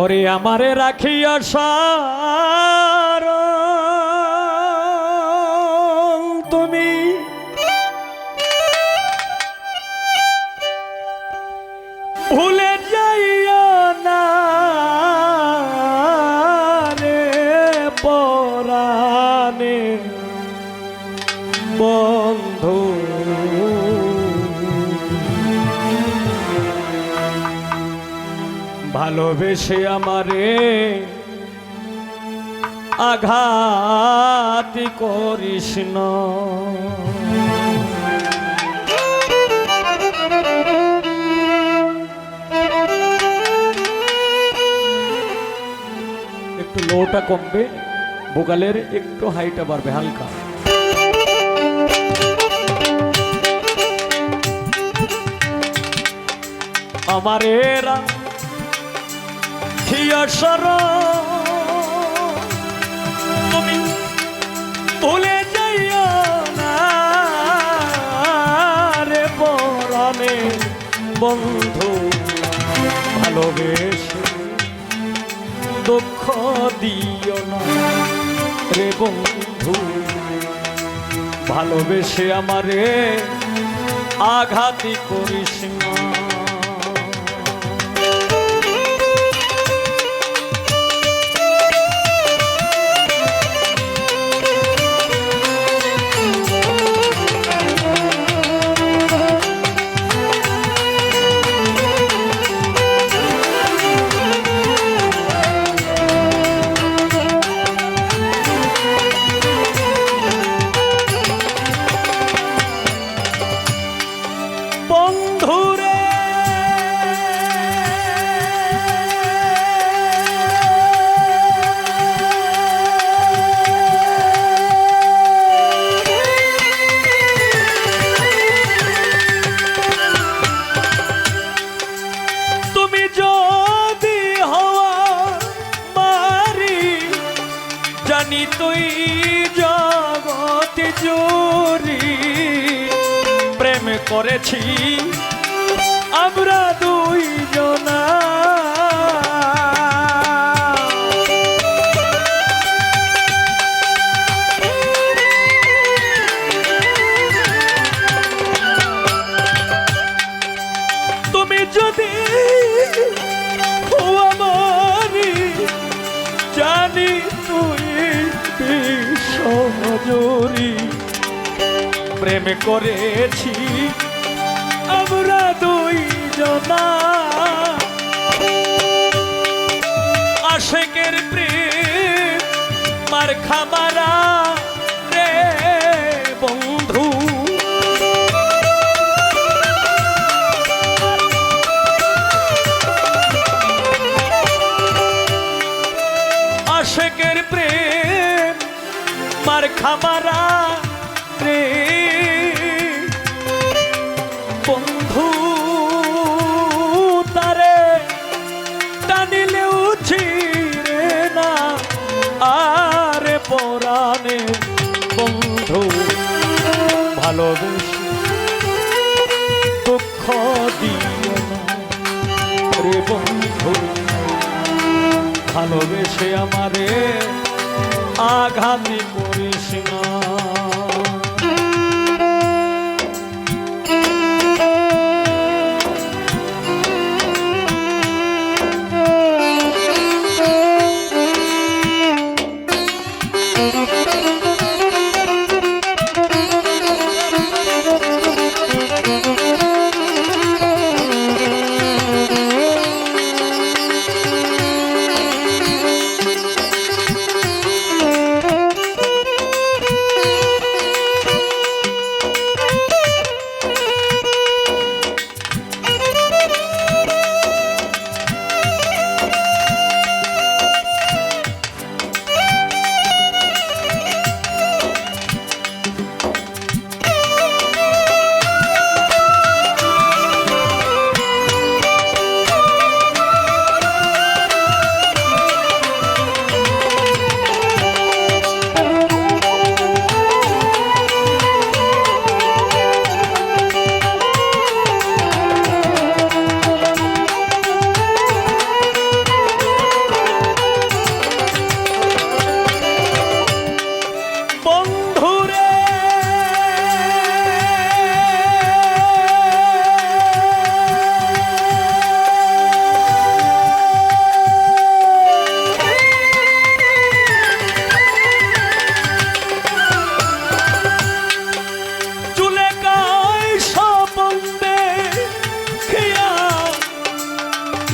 ওরে আমারে রাখিয়া সার। তুমি ভুলে যাইও না রে পরাণে। বন্ধু ভালোবেসে আমারে আঘাত করিস একটু লোটা কমবে ভোকালের একটু হাইটা বাড়বে হালকা। আমারেরা থিয়াসর তুমি ভুলে যাইও না রে পরাণে বন্ধু। ভালোবেসে দুঃখ দিও না রে বন্ধু। ভালোবেসে আমারে আঘাতি করিস না। করেছি। আমরা দুই জনা তুমি যদি জানি তুই বিশ্বজুরি প্রেম করেছি আমরা দুই জনা আশেকের প্রেম মার খামারা রে বন্ধু। আশেকের প্রেম মার খামারা ভালোবেসে দুঃখ দিও না। রে বন্ধু ভালোবেসে আমারে আঘাতি করিস না।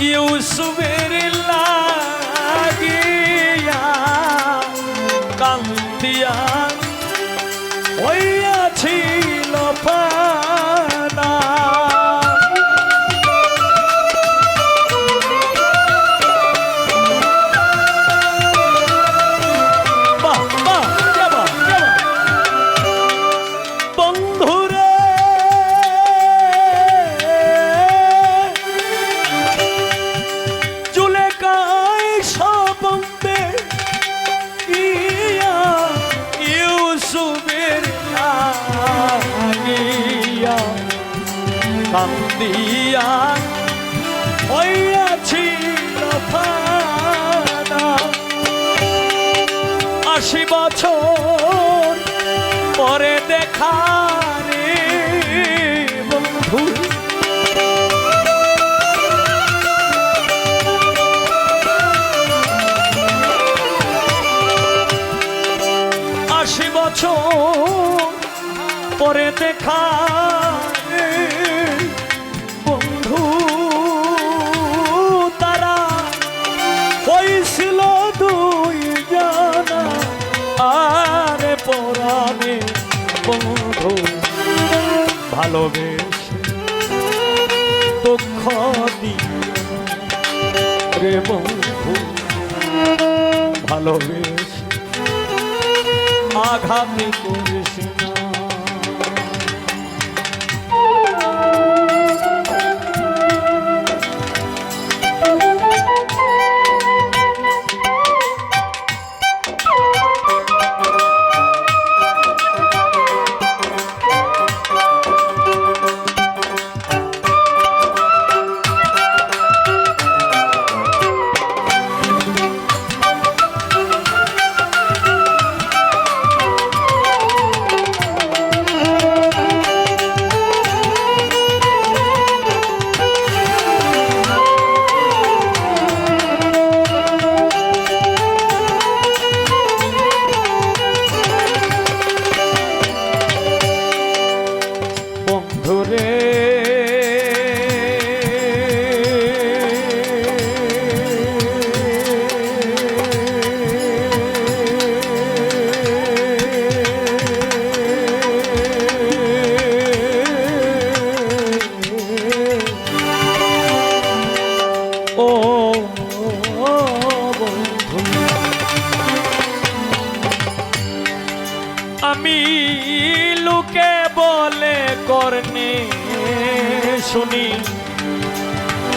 ইউসুফের হইয়াছিল ফানা আশি বছর পরে দেখা রে বন্ধু। আশি বছর পরে দেখা ভালোবেসে। দুঃখ দিয়ে বন্ধু ভালোবেসে। আঘাত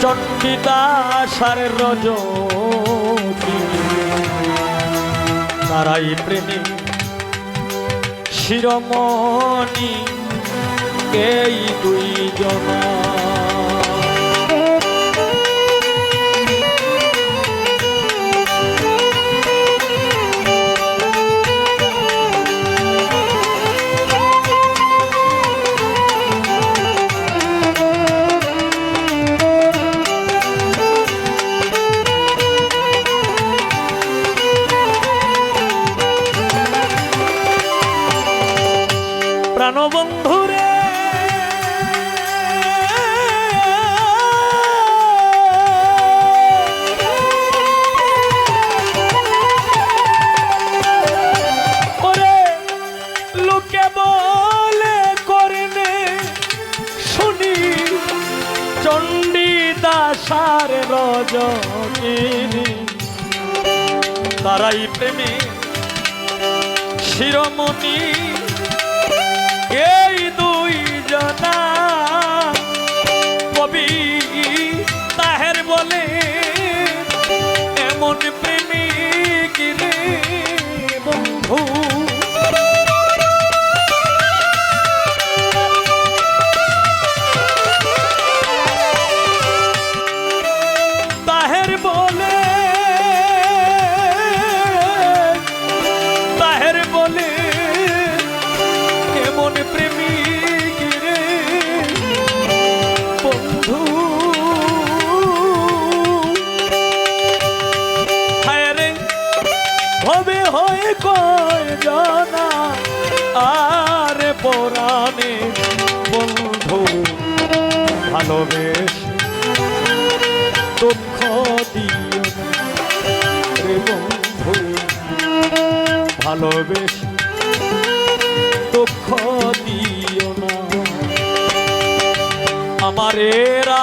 চণ্ডীদাসার রজ তারাই প্রেমী শিরমণি এই দুইজনা। প্রাণবন্ধুরে প্রেমী শিরোমণি হবে হয় কয় জানা? আর পরাণে বন্ধু ভালোবেসে দুঃখ রে বন্ধু ভালোবেসে দুঃখ দিও না। আমার এরা